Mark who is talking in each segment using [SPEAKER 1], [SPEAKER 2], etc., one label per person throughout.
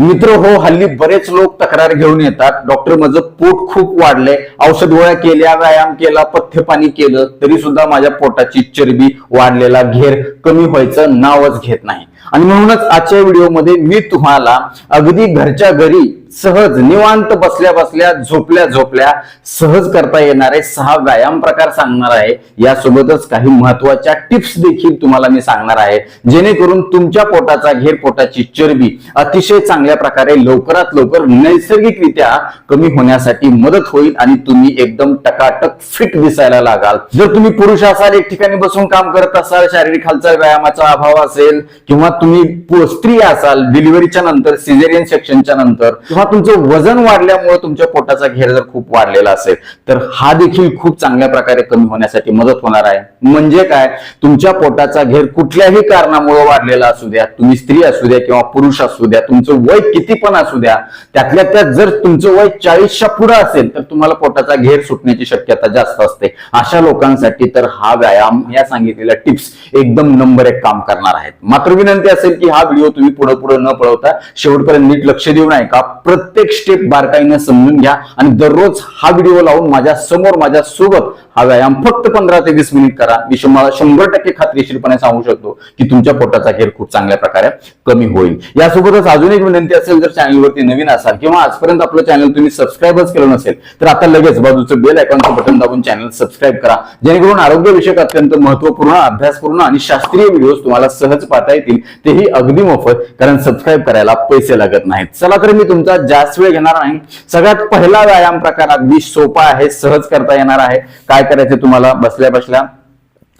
[SPEAKER 1] मित्र हो हल्ली बरेच लोक तक्रार घेऊन येतात. डॉक्टर माझं पोट खूप वाढलंय. औषध गोळ्या केल्या व्यायाम केला पथ्य पाणी केलं तरी सुद्धा माझ्या पोटाची चरबी वाढलेला घेर कमी व्हायचं नावच घेत नाही. आणि म्हणूनच आजच्या व्हिडिओमध्ये मी तुम्हाला अगदी घरच्या घरी सहज निवांत बसल्या बसल्या झोपल्या झोपल्या सहज करता येणारे सहा व्यायाम प्रकार सांगणार आहे. यासोबतच काही महत्त्वाच्या टिप्स देखील तुम्हाला मी सांगणार आहे. जेणेकरून तुमच्या पोटाचा घेर पोटाची चरबी अतिशय चांगल्या प्रकारे लवकरात लवकर नैसर्गिकरित्या कमी होण्यासाठी मदत होईल आणि तुम्ही एकदम टकाटक फिट दिसायला लागाल. जर तुम्ही पुरुष असाल एक ठिकाणी बसून काम करत असाल शारीरिक हालचाल व्यायामाचा अभाव असेल किंवा तुम्ही स्त्री असाल डिलिव्हरीच्या नंतर सिझेरियन सेक्शनच्या नंतर किंवा तुमचं वजन वाढल्यामुळे तुमच्या पोटाचा घेर जर खूप वाढलेला असेल तर हा देखील खूप चांगल्या प्रकारे कमी होण्यासाठी मदत होणार आहे. म्हणजे काय? तुमच्या पोटाचा घेर कुठल्याही कारणामुळे वाढलेला असू द्या तुम्ही स्त्री असू द्या किंवा पुरुष असू द्या तुमचं वय किती पण असू द्या त्यातल्या त्यात जर तुमचं वय चाळीसच्या पुढे असेल तर तुम्हाला पोटाचा घेर सुटण्याची शक्यता जास्त असते. अशा लोकांसाठी तर हा व्यायाम या सांगितलेल्या टिप्स एकदम नंबर एक काम करणार आहेत. मात्र विनंती असेल की हा व्हिडिओ तुम्ही पुढे पुढे न पळवता शेवटपर्यंत नीट लक्ष देऊन ऐका प्रत्येक स्टेप बारकाईनं समजून घ्या आणि दररोज हा व्हिडिओ लावून माझ्यासमोर माझ्या सोबत हा व्यायाम फक्त पंधरा ते वीस मिनिट करा. मी तुम्हाला शंभर टक्के खात्रीशीरपणे सांगू शकतो की तुमच्या पोटाचा घेर खूप चांगल्या प्रकारे कमी होईल. यासोबतच अजून एक विनंती असेल जर चॅनलवरती नवीन असाल किंवा आजपर्यंत आपलं चॅनल तुम्ही सबस्क्राईबच केलं नसेल तर आता लगेच बाजूचं बेल आयकॉनचं बटन दाबून चॅनल सबस्क्राईब करा. जेणेकरून आरोग्यविषयक अत्यंत महत्त्वपूर्ण अभ्यासपूर्ण आणि शास्त्रीय व्हिडिओ तुम्हाला सहज पाहता येतील. तेही अगदी मोफत कारण सबस्क्राईब करायला पैसे लागत नाहीत. चला तर मी तुमचा जास्त वेळ घेणार नाही. सगळ्यात पहिला व्यायाम प्रकार अगदी सोपा आहे सहज करता येणार आहे. काय करायचं तुम्हाला? बसल्या बसल्या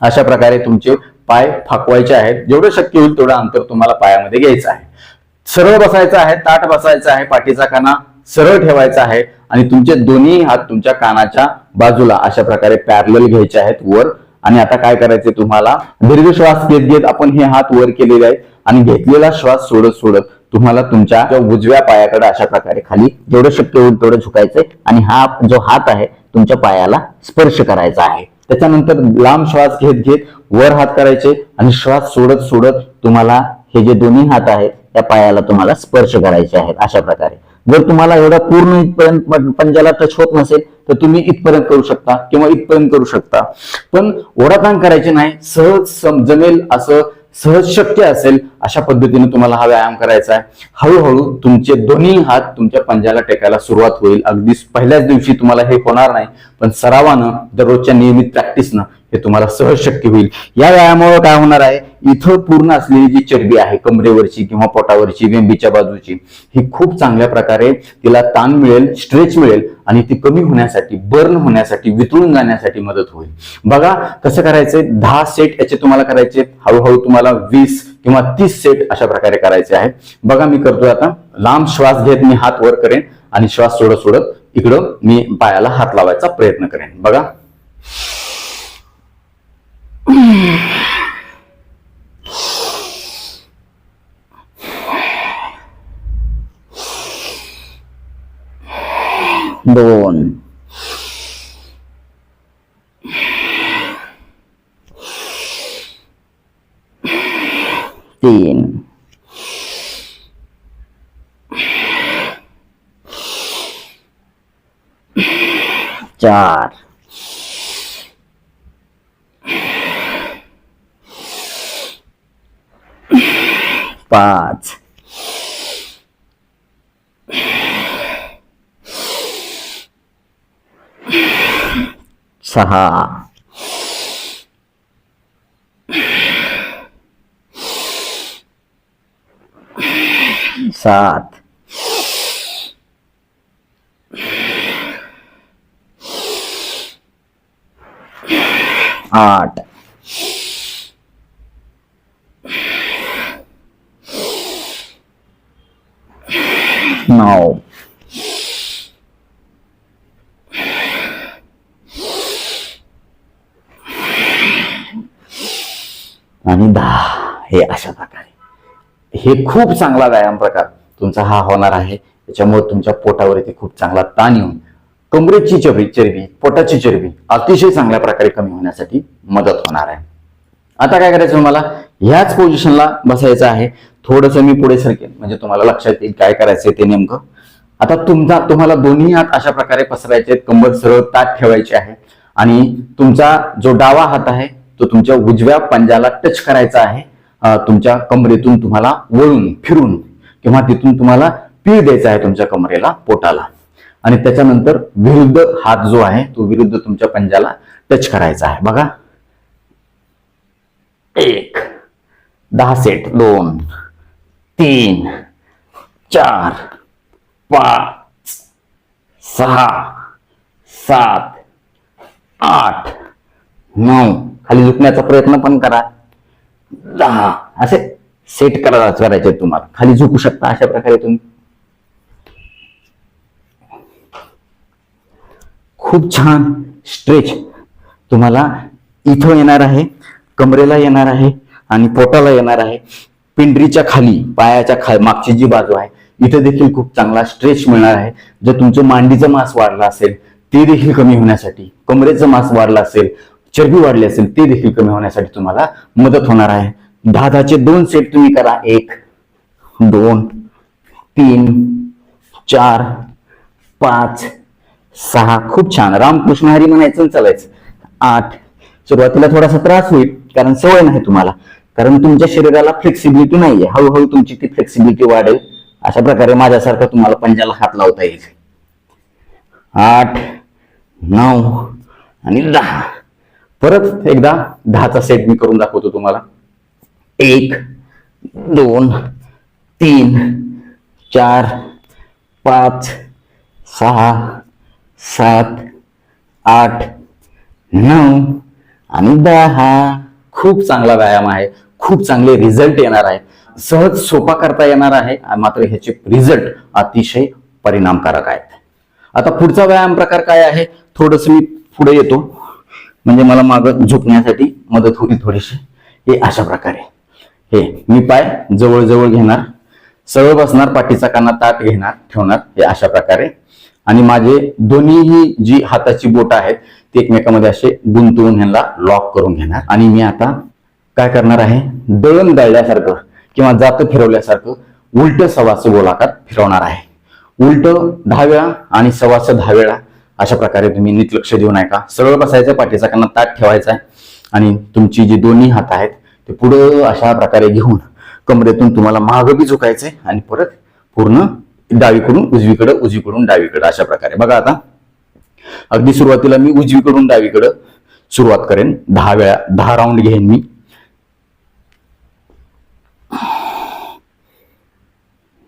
[SPEAKER 1] अशा प्रकारे तुमचे पाय फाकवायचे आहेत. जेवढं शक्य होईल तेवढं अंतर तुम्हाला पायामध्ये घ्यायचं आहे. सरळ बसायचं आहे ताट बसायचं आहे पाठीचा काना सरळ ठेवायचा आहे आणि तुमचे दोन्ही हात तुमच्या कानाच्या बाजूला अशा प्रकारे पॅरल घ्यायचे आहेत वर. आणि आता काय करायचे तुम्हाला? दीर्घ श्वास घेत घेत आपण हे हात वर केलेले आहेत आणि घेतलेला श्वास सोडत सोडत तुम्हाला तुमच्या उजव्या पायाकडे अशा प्रकारे खाली जेवढं शक्य होईल तेवढं झुकायचंय. आणि हा जो हात आहे तुमच्या पायाला स्पर्श करायचा आहे. त्याच्यानंतर लांब श्वास घेत घेत वर हात करायचे आणि श्वास सोडत सोडत तुम्हाला हे जे दोन्ही हात आहेत त्या पायाला तुम्हाला स्पर्श करायचे आहेत अशा प्रकारे. जर तुम्हाला एवढा पूर्ण इथपर्यंत पण- पंजाला टच होत नसेल तर तुम्ही इथपर्यंत करू शकता किंवा इथपर्यंत करू शकता. पण ओढाताण करायचे नाही सहज जमेल असं सहज शक्य असेल अशा पद्धतीने तुम्हाला हा व्यायाम करायचा आहे. हळूहळू तुमचे दोन्ही हात तुमच्या पंजाला टेकायला सुरुवात होईल. अगदी पहिल्याच दिवशी तुम्हाला हे होणार नाही पण सरावानं दररोजच्या नियमित प्रॅक्टिसनं हे तुम्हाला सहज शक्य होईल. या व्यायामामुळे काय होणार आहे? इथं पूर्ण असलेली जी चरबी आहे कमरेवरची किंवा पोटावरची वेंबीच्या बाजूची ही खूप चांगल्या प्रकारे तिला ताण मिळेल स्ट्रेच मिळेल आणि ती कमी होण्यासाठी बर्न होण्यासाठी वितळून जाण्यासाठी मदत होईल. बघा कसं करायचंय? दहा सेट याचे तुम्हाला करायचे. हळूहळू तुम्हाला वीस किंवा तीस सेट अशा प्रकारे करायचे आहे बघा मी करतोय आता. लांब श्वास घेत मी हात वर करेन आणि श्वास सोडत सोडत इकडं मी पायाला हात लावायचा प्रयत्न करेन. बघा. दोन तीन चार पाच. सहा. सात. आठ. नऊ आणि दहा. हे अशा प्रकारे. हे खूप चांगला व्यायाम प्रकार. तुमचा हा होणार आहे. त्याच्यामुळे तुमच्या पोटावरती खूप चांगला ताण येऊन कमरेची चरबी चरबी पोटाची चरबी अतिशय चांगल्या प्रकारे कमी होण्यासाठी मदत होणार आहे. आता काय करायचं तुम्हाला? ह्याच पोझिशनला बसायचं आहे. थोडस मी पुढे सरकेन. म्हणजे तुम्हाला लक्षात येईल काय करायचंय ते नेमकं. आता तुमचा तुम्हाला दोन्ही हात अशा प्रकारे पसरायचे आहेत. कंबर सरळ ताट ठेवायचे आहे. आणि तुमचा जो डावा हात आहे तो तुमच्या उजव्या पंजाला टच करायचा आहे. तुमच्या कमरेतून तुम्हाला वळून फिरून किंवा तिथून तुम्हाला पीळ द्यायचा आहे तुमच्या कमरेला पोटाला. आणि त्याच्यानंतर विरुद्ध हात जो आहे तो विरुद्ध तुमच्या पंजाला टच करायचा आहे. बघा. एक दहा सेट दोन तीन चार पाच सहा सात आठ नऊ. खाली झुकण्याचा प्रयत्न पण करा. दहा. असे सेट करा करायचे तुम्हाला. खाली झुकू शकता अशा प्रकारे तुम्ही. खूप छान स्ट्रेच तुम्हाला इथं येणार आहे कमरेला येणार आहे आणि पोटाला येणार आहे. पिंडरीच्या खाली पायाच्या खा मागची जी बाजू आहे इथे देखील खूप चांगला स्ट्रेच मिळणार आहे. जर तुमचं मांडीचं मास वाढलं असेल ते देखील कमी होण्यासाठी कमरेचं मास वाढलं असेल चरबी वाढली असेल ते देखील कमी होण्यासाठी तुम्हाला मदत होणार आहे. दहा दहाचे दोन सेट तुम्ही करा. एक दोन तीन चार पाच सहा. खूप छान. रामकृष्ण हरी म्हणायचं चालायचं. आठ. सुरुवातीला थोडासा त्रास होईल कारण सवय नाही तुम्हाला. कारण तुमच्या शरीराला फ्लेक्सिबिलिटी नाहीये. हळूहळू तुमची ती फ्लेक्सिबिलिटी वाढेल. अशा प्रकारे माझ्यासारखं तुम्हाला पंजाला हात लावता येईल. आठ नऊ आणि दहा. परत एकदा दहाचा सेट मी करून दाखवतो तुम्हाला. एक दोन तीन चार पाच सहा सात आठ नऊ आणि दहा. खूप चांगला व्यायाम आहे खूप चांगले रिझल्ट येणार आहे. सहज सोपा करता येणार आहे मात्र ह्याचे रिझल्ट अतिशय परिणामकारक आहेत. आता पुढचा व्यायाम प्रकार काय आहे? थोडस मी पुढे येतो. म्हणजे मला माग झुकण्यासाठी मदत होईल थोडीशी. हे अशा प्रकारे. हे मी पाय जवळजवळ घेणार. सरळ बसणार पाठीचा काना ताट घेणार ठेवणार. हे अशा प्रकारे आणि माझे दोन्हीही जी हाताची बोट आहेत ती एकमेकामध्ये असे गुंतवून ह्यांना लॉक करून घेणार. आणि मी आता काय करणार आहे? दळण दळल्यासारखं किंवा जातं फिरवल्यासारखं उलट सवासं गोलाकार फिरवणार आहे. उलट दहा वेळा आणि सवासं दहा वेळा अशा प्रकारे तुम्ही नीट लक्ष देऊ का सरळ बसायचं पाठीचा काना ताट ठेवायचा आहे. आणि तुमची जी दोन्ही हात आहेत ते पुढं अशा प्रकारे घेऊन कमरेतून तुम्हाला मागं बी झुकायचंय आणि परत पूर्ण डावीकडून उजवीकडं उजवीकडून डावीकडं अशा प्रकारे. बघा आता. अगदी सुरुवातीला मी उजवीकडून डावीकडं सुरुवात करेन. दहा वेळा दहा राऊंड घेईन मी.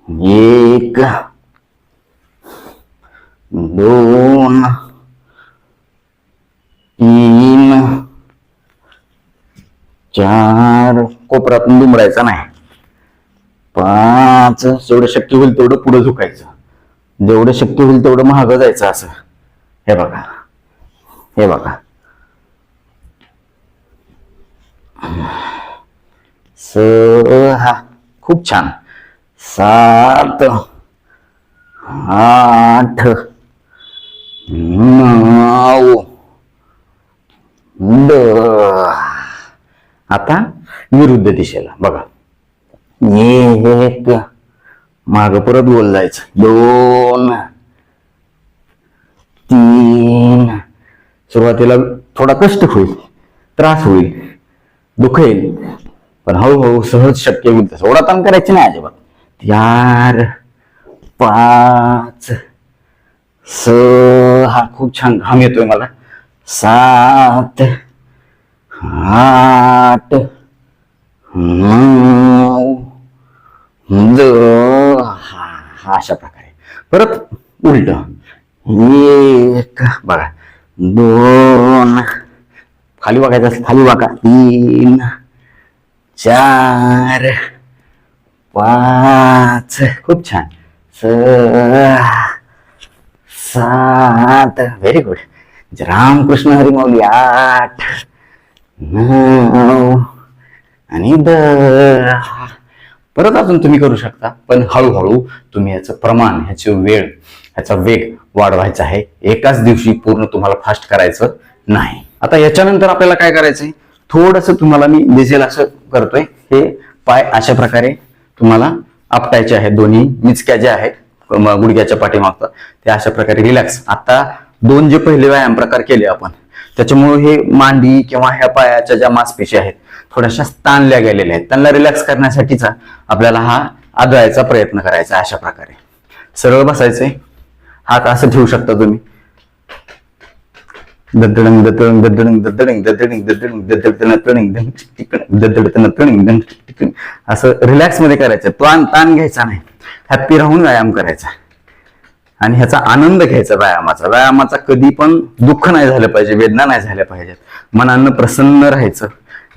[SPEAKER 1] एक दोन तीन चार. कोपरातून दुमडायचा नाही. पाच. जेवढं शक्य होईल तेवढं पुढे झुकायचं. जेवढं शक्य होईल तेवढं महाग जायचं असं. हे बघा. हे बघा. सहा खूप छान. सात. आठ. नऊ. द आता विरुद्ध दिशेला. बघा. एक माग परत बोल जायचं दोन तीन. सुरुवातीला थोडा कष्ट होईल त्रास होईल दुखेल पण हळूहळू सहज शक्य होईल तसं. ओढा ताण करायची नाही अजिबात. चार पाच सहा खूप छान घाम येतोय मला. सात आठ नऊ म्हणजे, हा अशा प्रकारे. परत उलट. एक बघा. दोन. खाली वाकायचं असेल खाली वाका तीन चार पाच. खूप छान. सात. Very good Ramakrishna Harimauli. आठ नऊ आणि दहा. परत अजून तुम्ही करू शकता. पण हळूहळू तुम्ही याचं प्रमाण ह्याची वेळ ह्याचा वेग वाढवायचा आहे. एकाच दिवशी पूर्ण तुम्हाला फास्ट करायचं नाही. आता याच्यानंतर आपल्याला काय करायचंय? थोडस तुम्हाला मी दिसेल असं करतोय. हे पाय अशा प्रकारे तुम्हाला आपटायचे आहेत. दोन्ही मिचक्या ज्या आहेत गुडघ्याच्या पाठीमागचं ते अशा प्रकारे रिलॅक्स आता दोन जे पहिले व्यायाम प्रकार केले आपण त्याच्यामुळे हे मांडी किंवा ह्या पायाच्या ज्या मांसपेशी आहेत थोड्याशा ताणल्या गेलेल्या आहेत त्यांना रिलॅक्स करण्यासाठीचा आपल्याला हा आदळायचा प्रयत्न करायचा अशा प्रकारे सरळ बसायचंय हात असं ठेवू शकता तुम्ही ददडंग ददडंग ददडंग ददडंग ददडंग ददडंग ददडतन तणिंग दंग टिकण ददडतन तणिंग दंग टिकण असं रिलॅक्समध्ये करायचं ताण ताण घ्यायचा नाही हॅप्पी राहून व्यायाम करायचा आणि ह्याचा आनंद घ्यायचा व्यायामाचा. व्यायामाचा कधी पण दुःख नाही झालं पाहिजे वेदना नाही झाल्या पाहिजेत. मनानं प्रसन्न राहायचं.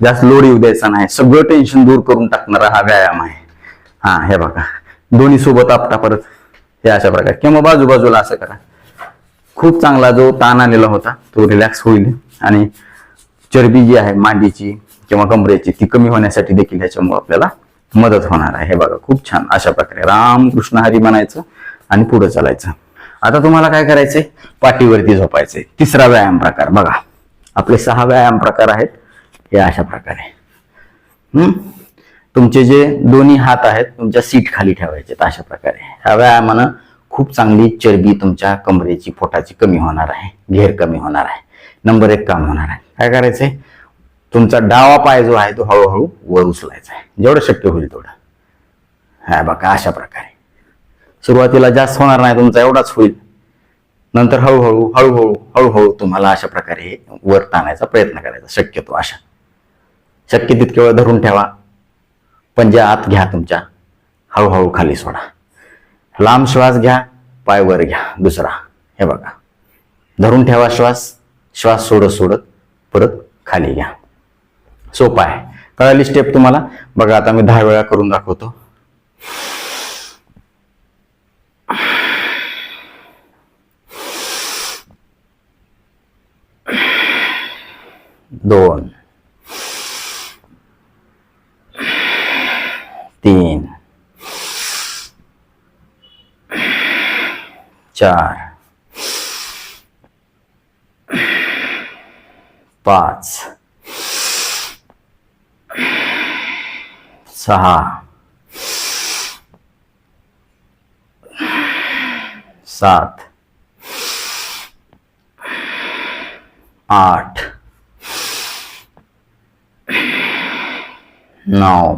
[SPEAKER 1] जास्त लोड येऊ द्यायचा नाही. सगळं टेन्शन दूर करून टाकणारा हा व्यायाम आहे. हा हे बघा. दोन्ही सोबत आपटा परत. हे अशा प्रकारे. किंवा बाजूबाजूला असं करा. खूप चांगला जो ताण आलेला होता तो रिलॅक्स होईल. आणि चरबी जी आहे मांडीची किंवा कमरेची ती कमी होण्यासाठी देखील ह्याच्यामुळे आपल्याला मदत होणार आहे. हे बघा खूप छान. अशा प्रकारे. राम कृष्ण हरी म्हणायचं आणि पुढे चालायचं. आता तुम्हाला काय करायचंय? पाठीवरती झोपायचंय. तिसरा व्यायाम प्रकार बघा. आपले सहा व्यायाम प्रकार आहेत. हे अशा प्रकारे. हम्म? तुमचे जे दोन्ही हात आहेत तुमच्या सीट खाली ठेवायचे अशा प्रकारे. ह्या व्यायामानं खूप चांगली चरबी तुमच्या कमरेची पोटाची कमी होणार आहे. घेर कमी होणार आहे. नंबर एक काम होणार आहे. काय करायचंय? तुमचा डावा पाय जो आहे तो हळूहळू वर उचलायचा आहे. जेवढं शक्य होईल तेवढं. हा बघा अशा प्रकारे. सुरुवातीला जास्त होणार नाही तुमचा एवढाच होईल. नंतर हळूहळू हळूहळू हळूहळू तुम्हाला अशा प्रकारे वर ताणायचा प्रयत्न करायचा शक्यतो अशा. शक्य तितके वेळ धरून ठेवा पंजे आत घ्या तुमच्या हळूहळू खाली सोडा. लांब श्वास घ्या पाय वर घ्या दुसरा. हे बघा. धरून ठेवा श्वास श्वास सोडत सोडत परत खाली घ्या. सोपा आहे. कळाली स्टेप तुम्हाला? बघा आता मी दहा वेळा करून दाखवतो. दोन तीन चार पाच सहा सात आठ नऊ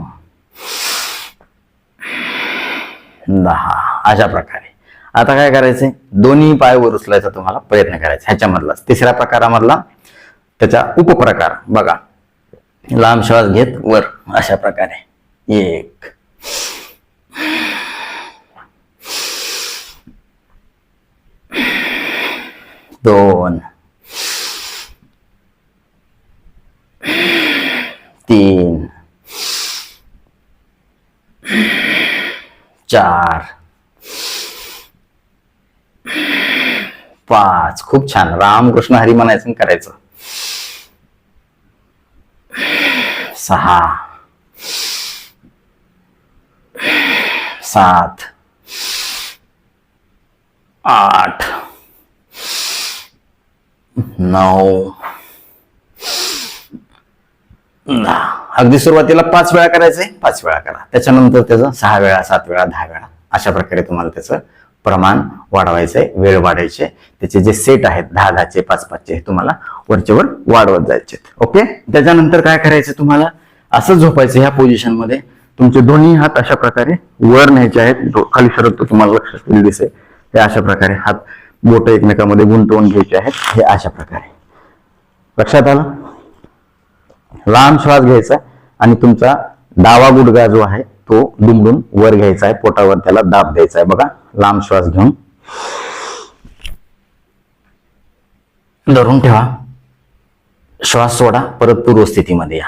[SPEAKER 1] दहा. अशा प्रकारे. आता काय करायचंय? दोन्ही पाय वर उचलायचा तुम्हाला प्रयत्न करायचा. ह्याच्यामधलाच. तिसऱ्या प्रकारामधला त्याचा उपप्रकार. बघा. लांब श्वास घेत वर. अशा प्रकारे. एक दोन. तीन. चार. पाच. खूप छान. रामकृष्ण हरी म्हणायचं आणि करायचं. सहा. सात. आठ. नऊ अगदी सुरुवातीला पाच वेळा करायचंय पाच वेळा करा. त्याच्यानंतर त्याचं सहा वेळा सात वेळा दहा वेळा अशा प्रकारे तुम्हाला त्याचं प्रमाण वाढवायचंय वेळ वाढायचे त्याचे जे सेट आहेत दहा दहाचे पाच पाचचे हे तुम्हाला वरचे वर वाढवत जायचे ओके त्याच्यानंतर काय करायचं तुम्हाला? असं झोपायचं ह्या पोझिशनमध्ये तुमचे दोन्ही हात अशा प्रकारे वर न्यायचे आहेत. खाली सरकतो तुम्हाला लक्षात दिसेल. ते अशा प्रकारे हात बोट एकमेकामध्ये गुंतवून घ्यायचे आहेत हे अशा प्रकारे. लक्षात आलं? लांब श्वास घ्यायचा आणि तुमचा डावा गुडगा जो आहे तो दुमडून वर घ्यायचा आहे पोटावर त्याला दाब द्यायचा आहे. बघा लांब श्वास घेऊन. धरून ठेवा. श्वास सोडा परत पूर्व स्थितीमध्ये या.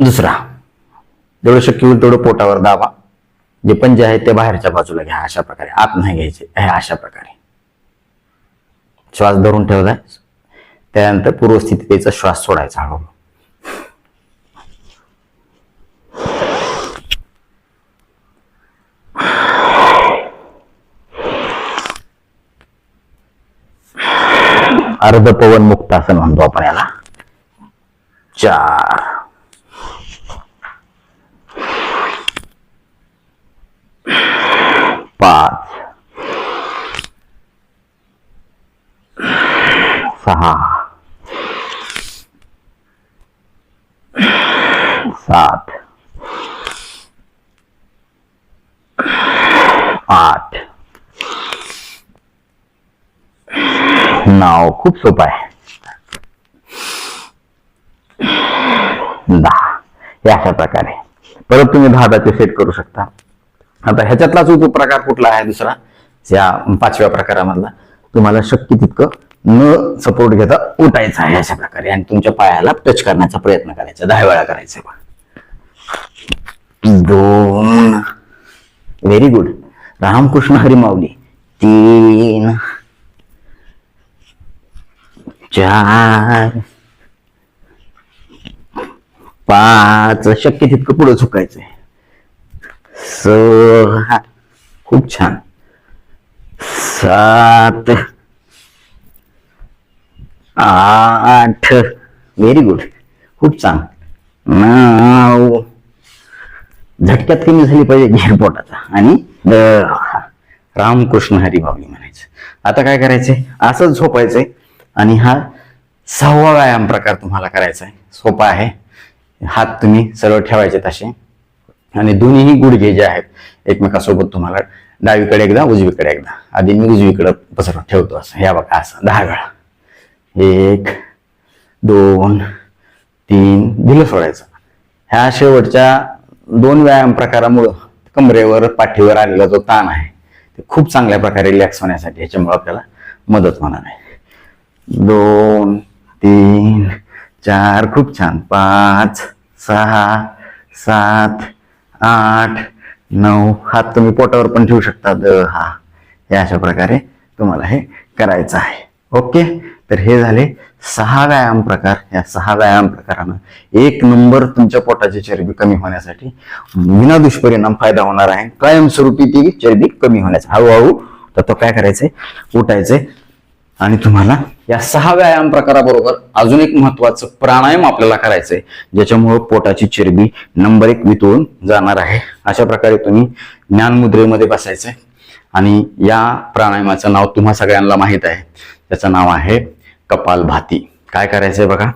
[SPEAKER 1] दुसरा. जेवढं शक्य होईल तेवढं पोटावर दाबा. जे पंजे आहेत ते बाहेरच्या बाजूला घ्या अशा प्रकारे. आत नाही घ्यायचे हे अशा प्रकारे. श्वास धरून ठेवलाय. त्यानंतर पूर्वस्थितीचा श्वास सोडायचा हळूहळू. अर्ध पवन मुक्त असं म्हणतो आपण याला. चार. पाच सहा सात आठ नाव खूप सोपं आहे. दहा या अशा प्रकारे. परत तुम्ही दहा दहाचे सेट करू शकता. आता ह्याच्यातलाच उपप्रकार कुठला आहे दुसरा? या पाचव्या प्रकारामधला. तुम्हाला शक्य तितकं न सपोर्ट घेता उठायचं आहे अशा प्रकारे आणि तुमच्या पायाला टच करण्याचा प्रयत्न करायचा. दहा वेळा करायचा दोन. व्हेरी गुड रामकृष्ण हरिमावली तीन. चार. पाच. शक्य तितकं पुढे स सहा खूप छान. सात आठ. व्हेरी गुड खूप छान नऊ. झटक्यात कमी झाली पाहिजे झेरपोटाचा आणि रामकृष्ण हरी माऊली म्हणायचं. आता काय करायचंय? असंच झोपायचंय. आणि हा सहावा व्यायाम प्रकार तुम्हाला करायचा आहे सोपा आहे. हात तुम्ही सरळ ठेवायचे तसे आणि दोन्हीही गुडघे जे आहेत एकमेकासोबत तुम्हाला डावीकडे एकदा उजवीकडे एकदा. आधी मी उजवीकडे पसरत ठेवतो असं. ह्या बघा असं. दहा वेळा एक दोन तीन. दिलं सोडायचं. ह्या शेवटच्या दोन व्यायाम प्रकारामुळं कमरेवर पाठीवर आलेला जो ताण आहे ते खूप चांगल्या प्रकारे रिलॅक्स होण्यासाठी ह्याच्यामुळे आपल्याला मदत होणार आहे. दोन तीन चार. खूप छान. पाच सहा सात आठ नऊ हात तुम्ही पोटावर पण ठेवू शकता. हा. हे अशा प्रकारे तुम्हाला हे करायचं आहे. ओके? तर हे झाले सहा व्यायाम प्रकार. या सहा व्यायाम प्रकारानं एक नंबर तुमच्या पोटाची चरबी कमी होण्यासाठी विना दुष्परिणाम फायदा होणार आहे. कायमस्वरूपी ती चरबी कमी होण्याचा. हळूहळू तर तो काय करायचंय? उठायचंय. आणि तुम्हाला या सहा व्यायाम प्रकाराबरोबर अजून एक महत्वाचं प्राणायाम आपल्याला करायचंय ज्याच्यामुळं पोटाची चरबी नंबर एक वितळून जाणार आहे. अशा प्रकारे तुम्ही ज्ञानमुद्रेमध्ये बसायचंय. आणि या प्राणायामाचं नाव तुम्हा सगळ्यांना माहीत आहे. त्याचं नाव आहे कपालभाती. काय करायचंय बघा?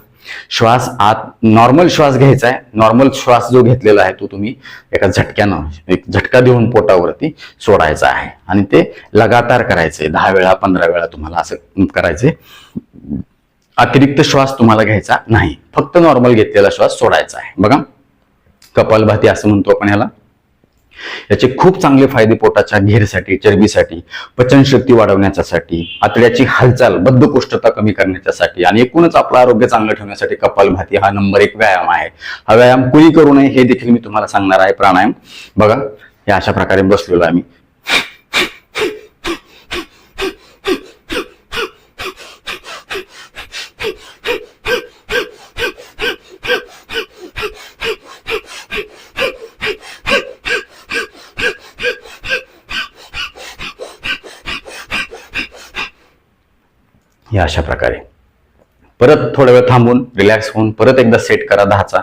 [SPEAKER 1] श्वास आत नॉर्मल श्वास घ्यायचा आहे. नॉर्मल श्वास जो घेतलेला आहे तो तुम्ही एका झटक्यानं एक झटका देऊन पोटावरती सोडायचा आहे. आणि ते लगातार करायचे. दहा वेळा पंधरा वेळा तुम्हाला असं करायचंय अतिरिक्त श्वास तुम्हाला घ्यायचा नाही. फक्त नॉर्मल घेतलेला श्वास सोडायचा आहे. बघा. कपालभाती असं म्हणतो आपण ह्याला. याचे खूप चांगले फायदे पोटाच्या घेरसाठी चरबीसाठी पचनशक्ती वाढवण्याच्यासाठी आतड्याची हालचाल बद्धकोष्ठता कमी करण्याच्यासाठी आणि एकूणच आपलं आरोग्य चांगलं ठेवण्यासाठी कपालभाती हा नंबर एक व्यायाम आहे. हा व्यायाम कुणी करू नये हे देखील मी तुम्हाला सांगणार आहे प्राणायाम. बघा हे अशा प्रकारे बसलेलो आहे हे अशा प्रकारे. परत थोडा वेळ थांबून रिलॅक्स होऊन परत एकदा सेट करा दहाचा.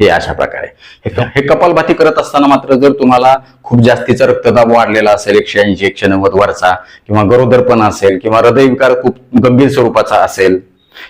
[SPEAKER 1] हे अशा प्रकारे. हे हे कपालभाती करत असताना मात्र जर तुम्हाला खूप जास्तीचा रक्तदाब वाढलेला असेल एकशे ऐंशी एकशे नव्वद वरचा किंवा गरोदरपण असेल किंवा हृदयविकार खूप गंभीर स्वरूपाचा असेल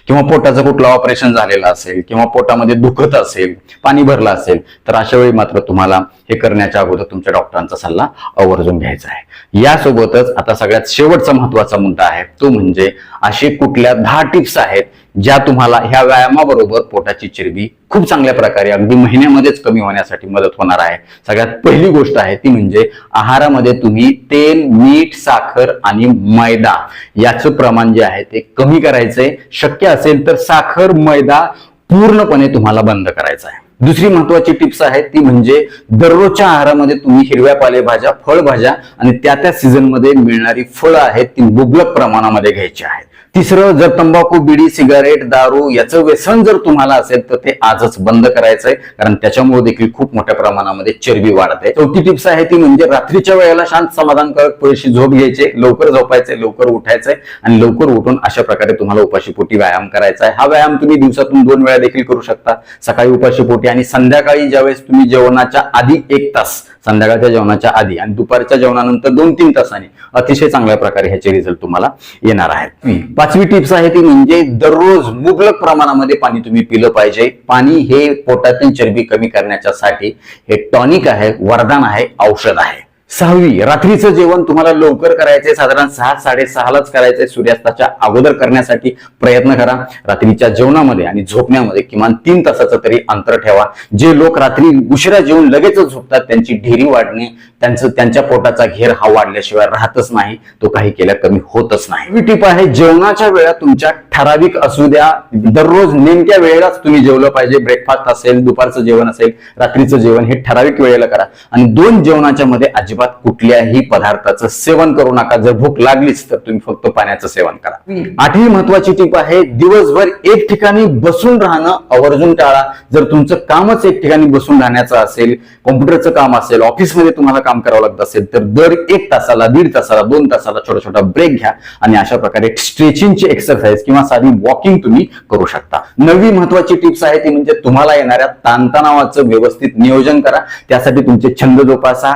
[SPEAKER 1] किंवा पोटाचं कुठलं ऑपरेशन झालेलं असेल किंवा पोटामध्ये दुखत असेल पाणी भरलं असेल तर अशा वेळी मात्र तुम्हाला हे करण्याच्या अगोदर तुमच्या डॉक्टरांचा सल्ला आवर्जून घ्यायचा आहे. यासोबतच आता सगळ्यात शेवटचा महत्त्वाचा मुद्दा आहे तो म्हणजे असे कुठल्या दहा टिप्स आहेत ज्या तुम्हाला ह्या व्यायामाबरोबर पोटाची चरबी खूप चांगल्या प्रकारे अगदी महिन्यामध्येच कमी होण्यासाठी मदत होणार आहे. सगळ्यात पहिली गोष्ट आहे ती म्हणजे आहारामध्ये तुम्ही तेल मीठ साखर आणि मैदा याचं प्रमाण जे आहे ते कमी करायचंय. शक्य असेल तर साखर मैदा पूर्णपणे तुम्हाला बंद करायचा आहे. दुसरी महत्वाची टिप्स आहे ती म्हणजे दररोजच्या आहारामध्ये तुम्ही हिरव्या पालेभाज्या फळभाज्या आणि त्या त्या सीझनमध्ये मिळणारी फळं आहेत ती मुबलक प्रमाणामध्ये घ्यायची आहेत. तिसरं जर तंबाखू बिडी सिगारेट दारू याचं व्यसन जर तुम्हाला असेल तर ते आजच बंद करायचंय. कारण त्याच्यामुळे देखील खूप मोठ्या प्रमाणामध्ये चरबी वाढते. चौथी टिप्स आहे ती म्हणजे रात्रीच्या वेळेला शांत समाधानकारक पुरेशी झोप घ्यायचे. लवकर झोपायचे लवकर उठायचंय आणि लवकर उठून अशा प्रकारे तुम्हाला उपाशीपोटी व्यायाम करायचा आहे. हा व्यायाम तुम्ही दिवसातून दोन वेळा देखील करू शकता. सकाळी उपाशीपोटी आणि संध्याकाळी ज्यावेळेस तुम्ही जेवणाच्या आधी एक तास संध्याकाळच्या जेवणाच्या आधी आणि दुपारच्या जेवणानंतर दोन तीन तासांनी अतिशय चांगल्या प्रकारे ह्याचे रिझल्ट तुम्हाला येणार आहेत. पाचवी टिप्स आहे ती म्हणजे दररोज मुबलक प्रमाणामध्ये पाणी तुम्ही पिलं पाहिजे. पाणी हे पोटातील चरबी कमी करण्याच्यासाठी हे टॉनिक आहे वरदान आहे औषध आहे. सहावी रात्रीचं जेवण तुम्हाला लवकर करायचंय. साधारण सहा साडेसहालाच करायचंय सूर्यास्ताच्या अगोदर करण्यासाठी. प्रयत्न करा. रात्रीच्या जेवणामध्ये आणि झोपण्यामध्ये किमान तीन तासाचं तरी अंतर ठेवा. जे लोक रात्री उशिरा जेवून लगेचच झोपतात त्यांची ढेरी वाढणे त्यांचं त्यांच्या पोटाचा घेर हा वाढल्याशिवाय राहतच नाही. तो काही केल्या कमी होतच नाही. ही टीप आहे जेवणाच्या वेळा तुमच्या ठराविक असू द्या. दररोज नेमक्या वेळेलाच तुम्ही जेवलं पाहिजे. ब्रेकफास्ट असेल दुपारचं जेवण असेल रात्रीचं जेवण हे ठराविक वेळेला करा. आणि दोन जेवणाच्या मध्ये अजिबात कुठल्याही पदार्थाचं सेवन करू नका. जर भूक लागलीच तर तुम्ही फक्त पाण्याचं सेवन करा. आठवी महत्वाची टीप आहे दिवसभर एक ठिकाणी बसून राहणं आवर्जून टाळा. जर तुमचं कामच एक ठिकाणी बसून राहण्याचं असेल कॉम्प्युटरचं काम असेल ऑफिसमध्ये तुम्हाला काम करावं लागत असेल तर दर एक तासाला दीड तासाला दोन तासाला छोटा छोटा ब्रेक घ्या आणि अशा प्रकारे स्ट्रेचिंगची एक्सरसाइज किंवा साधी वॉकिंग तुम्ही करू शकता. नवी महत्वाची टिप्स आहे ती म्हणजे तुम्हाला येणाऱ्या ताणतणावाचं व्यवस्थित नियोजन करा. त्यासाठी तुमचे छंद जोपासा.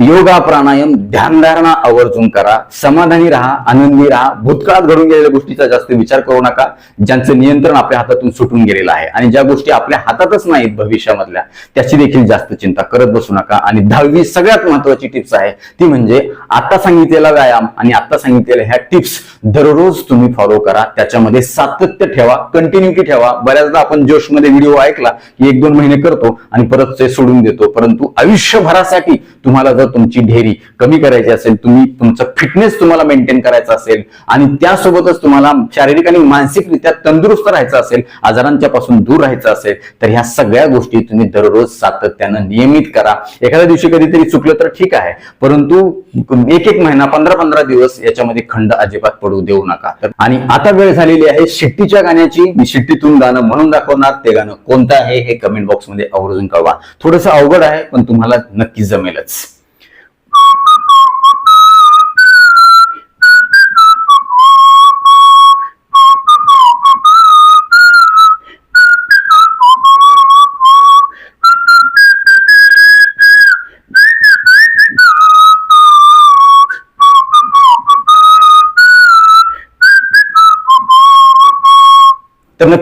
[SPEAKER 1] योगा प्राणायाम ध्यानधारणा आवर्जून करा समाधानी राहा आनंदी राहा. भूतकाळात घडून गेलेल्या गोष्टीचा जास्त विचार करू नका. ज्यांचं नियंत्रण आपल्या हातातून सुटून गेलेलं आहे आणि ज्या गोष्टी आपल्या हातातच नाहीत भविष्यामधल्या त्याची देखील जास्त चिंता करत बसू नका. आणि दहावी सगळ्यात महत्वाची टिप्स आहे ती म्हणजे आता सांगितलेला व्यायाम आणि आता सांगितलेल्या ह्या टिप्स दररोज तुम्ही फॉलो करा. त्याच्यामध्ये सातत्य ठेवा कंटिन्युटी ठेवा. बऱ्याचदा आपण जोशमध्ये व्हिडिओ ऐकला की एक दोन महिने करतो आणि परत ते सोडून देतो. परंतु आयुष्यभरासाठी तुम्हाला जर तुमची ढेरी कमी करायची असेल तुम्ही तुमचा फिटनेस तुम्हाला मेंटेन करायचं असेल आणि त्यासोबतच तुम्हाला शारीरिक आणि मानसिकरित्या तंदुरुस्त राहायचं असेल आजारांच्या पासून दूर राहायचं असेल तर ह्या सगळ्या गोष्टी तुम्ही दररोज सातत्यानं नियमित करा. एखाद्या दिवशी कधीतरी चुकलं तर ठीक आहे परंतु एक एक महिना पंधरा पंधरा दिवस याच्यामध्ये खंड अजिबात पडू देऊ नका. तर आणि आता वेळ झालेली आहे शिट्टीच्या गाण्याची. मी शिट्टीतून गाणं म्हणून दाखवणार. ते गाणं कोणतं आहे हे कमेंट बॉक्समध्ये आवर्जून कळवा. थोडंसं अवघड आहे पण तुम्हाला नक्की जमेलच.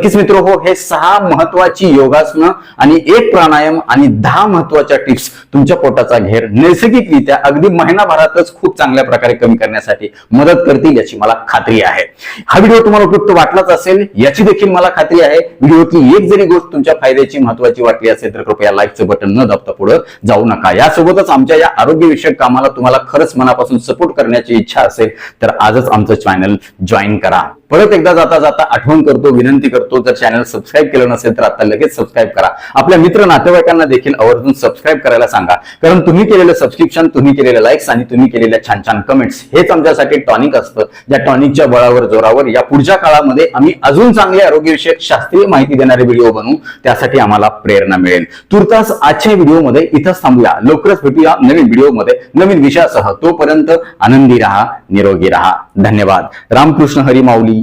[SPEAKER 1] नक्कीच मित्र हो हे सहा महत्वाची योगासनं आणि एक प्राणायाम आणि दहा महत्त्वाच्या टिप्स तुमच्या पोटाचा घेर नैसर्गिकरित्या अगदी महिनाभरातच खूप चांगल्या प्रकारे कमी करण्यासाठी मदत करतील याची मला खात्री आहे. हा व्हिडिओ तुम्हाला उपयुक्त वाटलाच असेल याची देखील मला खात्री आहे. व्हिडिओतली एक जरी गोष्ट तुमच्या फायद्याची महत्वाची वाटली असेल तर कृपया लाईकचं बटन न दाबता पुढे जाऊ नका. यासोबतच आमच्या या आरोग्यविषयक कामाला तुम्हाला खरंच मनापासून सपोर्ट करण्याची इच्छा असेल तर आजच आमचं चॅनल जॉईन करा. परत एकदा जाता जाता आठवण करतो विनंती करतो. जर चॅनल सबस्क्राईब केलं नसेल तर आता लगेच सबस्क्राईब करा. आपल्या मित्र नातेवाईकांना देखील आवर्जून सबस्क्राईब करायला सांगा. कारण तुम्ही केलेलं सबस्क्रिप्शन तुम्ही केलेले लाईक्स आणि तुम्ही केलेल्या छान छान कमेंट्स हेच आमच्यासाठी टॉनिक असतं. ज्या टॉनिकच्या बळावर जोरावर या पुढच्या काळामध्ये आम्ही अजून चांगले आरोग्यविषयक शास्त्रीय माहिती देणारे व्हिडिओ बनवू. त्यासाठी आम्हाला प्रेरणा मिळेल. तुर्तास आजच्या व्हिडिओमध्ये इथंच थांबूया. लवकरच भेटूया नवीन व्हिडिओमध्ये नवीन विषयासह तोपर्यंत आनंदी राहा निरोगी राहा. धन्यवाद. रामकृष्ण हरी माऊली.